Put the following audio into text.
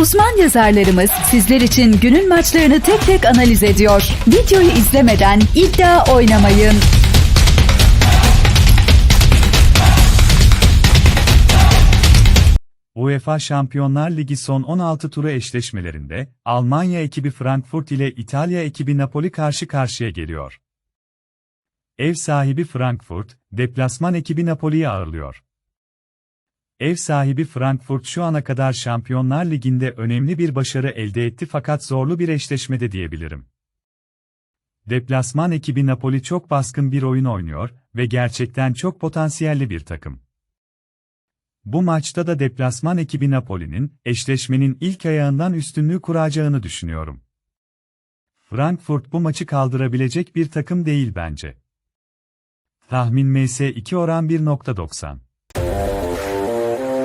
Uzman yazarlarımız sizler için günün maçlarını tek tek analiz ediyor. Videoyu izlemeden iddia oynamayın. UEFA Şampiyonlar Ligi son 16 turu eşleşmelerinde Almanya ekibi Frankfurt ile İtalya ekibi Napoli karşı karşıya geliyor. Ev sahibi Frankfurt, deplasman ekibi Napoli'yi ağırlıyor. Ev sahibi Frankfurt şu ana kadar Şampiyonlar Ligi'nde önemli bir başarı elde etti fakat zorlu bir eşleşmede diyebilirim. Deplasman ekibi Napoli çok baskın bir oyun oynuyor ve gerçekten çok potansiyelli bir takım. Bu maçta da deplasman ekibi Napoli'nin eşleşmenin ilk ayağından üstünlüğü kuracağını düşünüyorum. Frankfurt bu maçı kaldırabilecek bir takım değil bence. Tahmin MS2 oran 1.90.